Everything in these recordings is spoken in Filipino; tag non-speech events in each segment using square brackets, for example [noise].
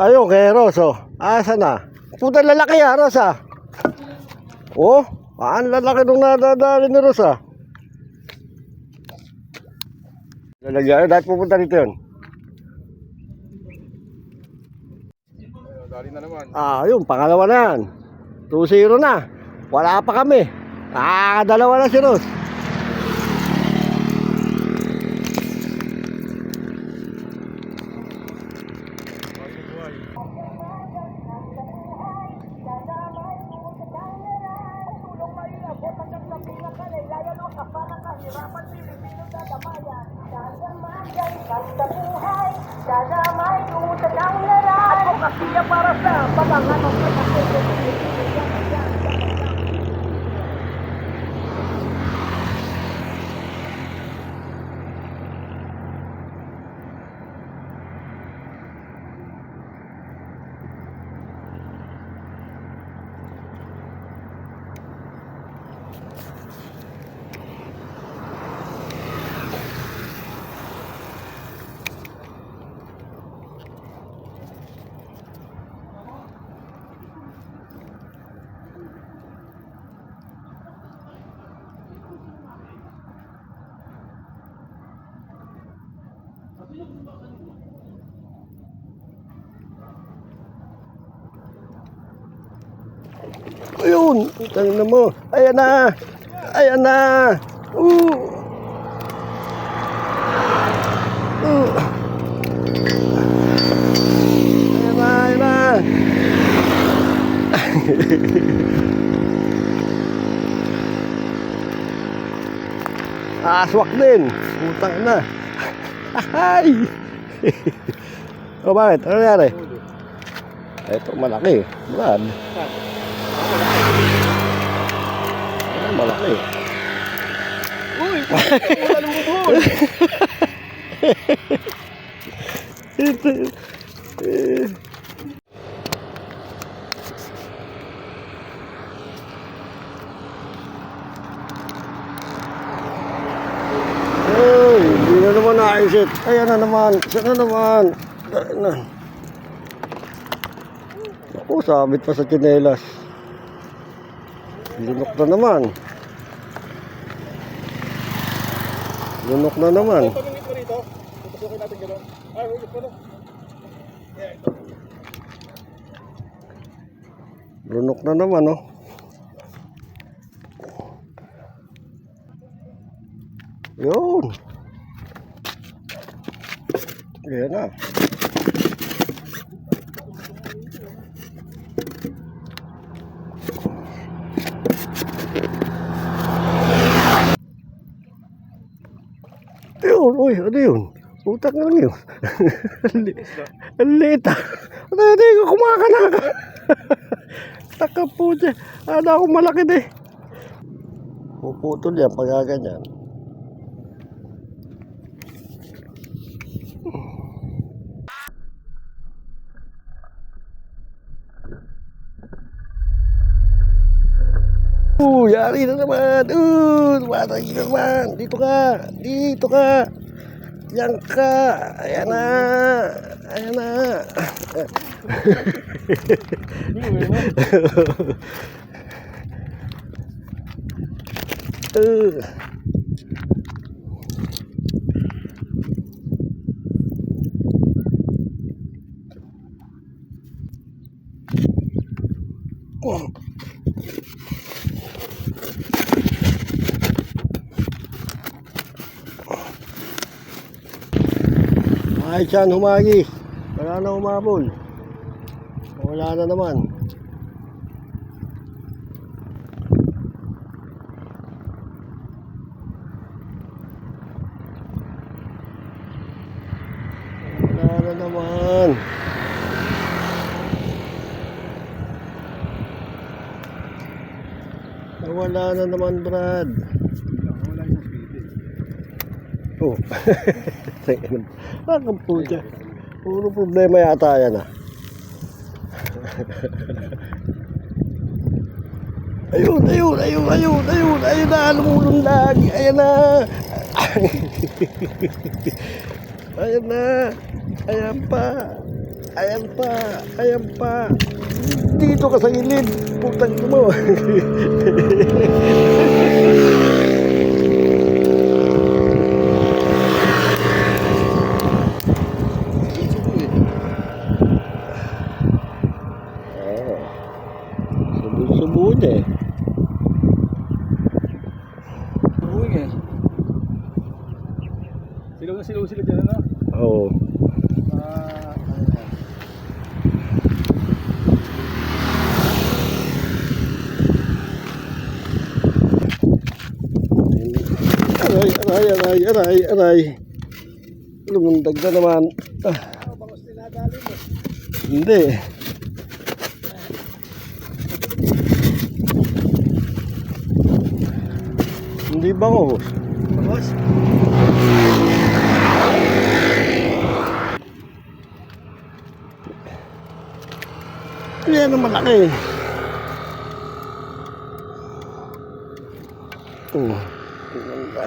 Ayun, kay Ros, oh. Asa na? Puta lalaki ah, Ros, ah. Oh, ah, ang lalaki nung nadadali ni Ros, ah. Lalagyan, dahil pupunta dito yun. Dali na naman. Ah, yun, pangalawa na yan. 2-0 na. Wala pa kami. Ah, dalawa na si Ros. Basta buhay, sana may utang ang laran. Advokasya para sa pamanganong Ayun, tangin mo. Ayan na. Ayan na. Uh. Uh. Ayan na, ayan na. [laughs] Aswak din. Putang na. Ay! o bakit? Ano nangyari? Ito, malaki. Brad. Ano, malaki. Uy! Wala nang bubuhol! Ito. eh. Ay, hindi na naman naisip. Ayan na naman. Saan na naman? Ayan na. Ako, sabit pa sa tsinelas. Lunok na naman. Lunok na naman. Lunok na naman, oh. Yun. Ayan na. Yun, uy, ano yun? Utak na lang yun. [laughs] Ang li- Ang liit ah. Ano ko kumakanaka. Taka po dyan. Ano ako malaki din. Puputol yan pag ganyan. Uh, yari na naman. Uh, tumatay na naman. Dito ka. Dito ka. Yan ka. Ayan na. Ayan na. Uh. Ay, siyan, humagi. Wala na umabol. Wala na naman. Wala na naman. Wala na naman, Brad. Oh. [laughs] Po dyan? Puro problema yata yan ah. [laughs] Ayun, ayun, ayun, ayun, ayun, ayun na, lumulong lagi, ayan na. [laughs] ayan na. Ayan pa. Ayan pa. Ayan pa. Dito ka sa gilid. Putang mo. Oo. Uwing eh. Silaw na silaw sila dyan, ano? Oo. Ah? Aray, aray, aray, aray, aray. Lumundag na naman. Ah. Hindi. Hindi bangos. Bangos? Yan ang malaki. Oh, ganda.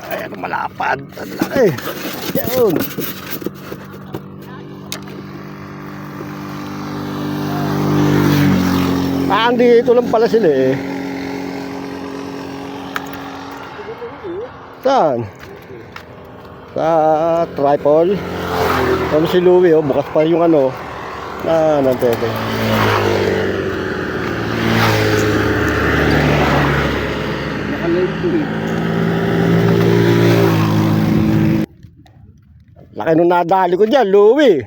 Ay, ano malapad. Ang laki. Yan. Ah, andito lang pala sila eh. Saan? Sa tripod. Kami si Louie, oh, bukas pa yung ano, na nantete. Eh. Laki nung nadali ko dyan, Louie.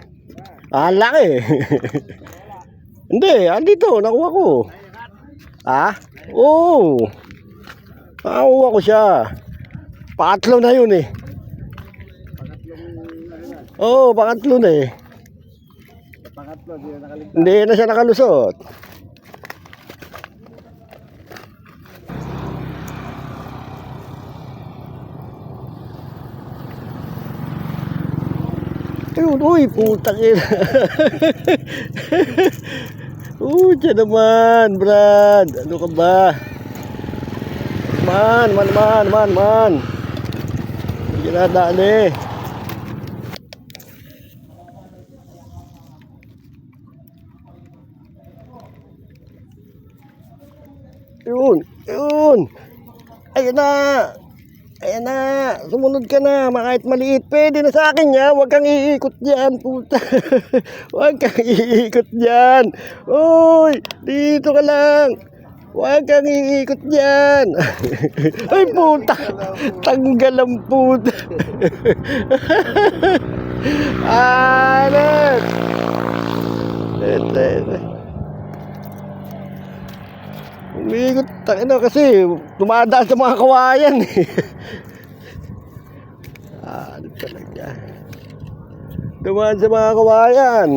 Ah, laki. [laughs] Hindi, andito, nakuha ko. Ah? Oo. Nakuha ko siya. Pangatlo na yun eh. Oo, pangatlo na eh. Pangatlo, di na nakaligtas. Hindi na siya nakalusot. Ayun, uy, putang ina. [laughs] Uy, dyan naman, Brad. Ano ka ba? Man, man, man, man, man. Hindi na dali. Yun, yun. Ayan na. Ayan na. Sumunod ka na. Kahit maliit. Pwede na sa akin yan. Huwag kang iikot dyan, puta. [laughs] Huwag kang iikot dyan. Uy, dito ka lang. Huwag kang iikot dyan. [laughs] Ay, puta. Tanggal ang puta. Anak. Ito, ito. Umiikot, takina kasi tumadaan sa mga kawayan eh. [laughs] ah, ano talaga. Dumaan sa mga kawayan.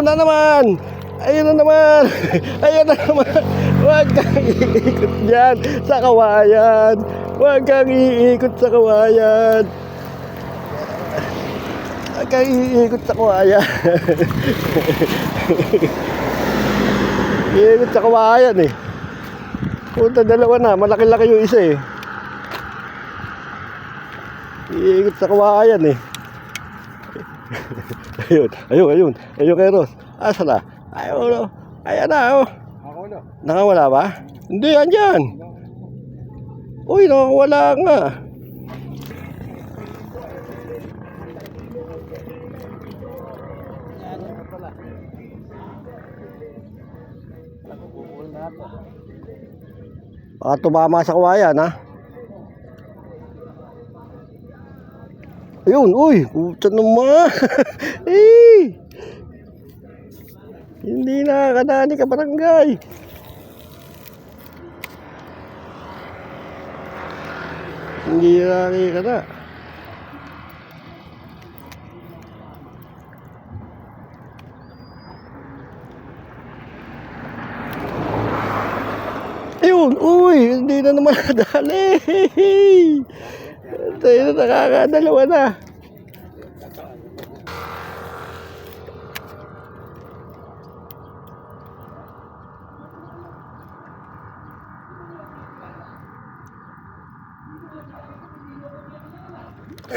Ayun na naman! Ayun na naman! [laughs] Ayun na naman! Huwag kang iikot dyan sa kawayan! Huwag kang iikot sa kawayan! Huwag kang iikot sa kawayan! [laughs] Iikot sa kawayan eh. Punta dalawa na, malaki-laki yung isa eh. Iikot sa kawayan eh. Ayun, ayun, ayun. Ayun kay Ross. Asa na? Ayun, no. Ayan na, oh. Nakawala ba? Hindi, andyan. Uy, nakawala nga. Baka tumama sa kawayan, ha? Ayun, uy, puta naman. [laughs] eh! Hindi nakakadani ka barangay. Hindi nakakita na. Ayun, uy, hindi na naman [laughs] nadali. Tayo na nakakadalawa na.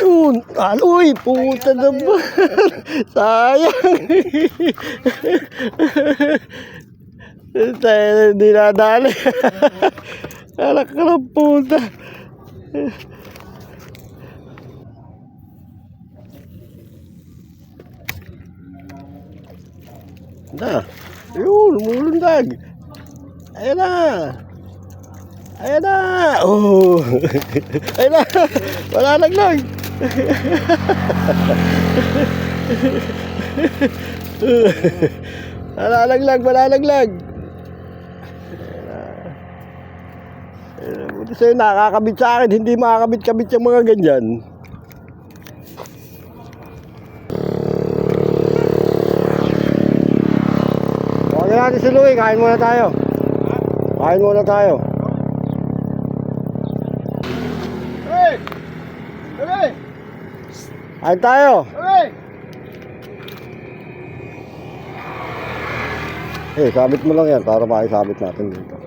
Yun, aloy, puta na ba? [laughs] Sayang. [laughs] Tayo na dinadali. Alak [laughs] ka ng puta. Na. Yun, lumulundag. Ayan na. Ayan na. Oh. [laughs] Ayan na. Wala naglag. [laughs] wala naglag, wala na. Buti sa'yo nakakabit sa akin, hindi makakabit-kabit yung mga ganyan. Huwag natin si Louie, kain muna tayo. Kain muna tayo. Hey! Hey! Kain tayo. Hey! Eh, sabit mo lang yan para makisabit natin dito.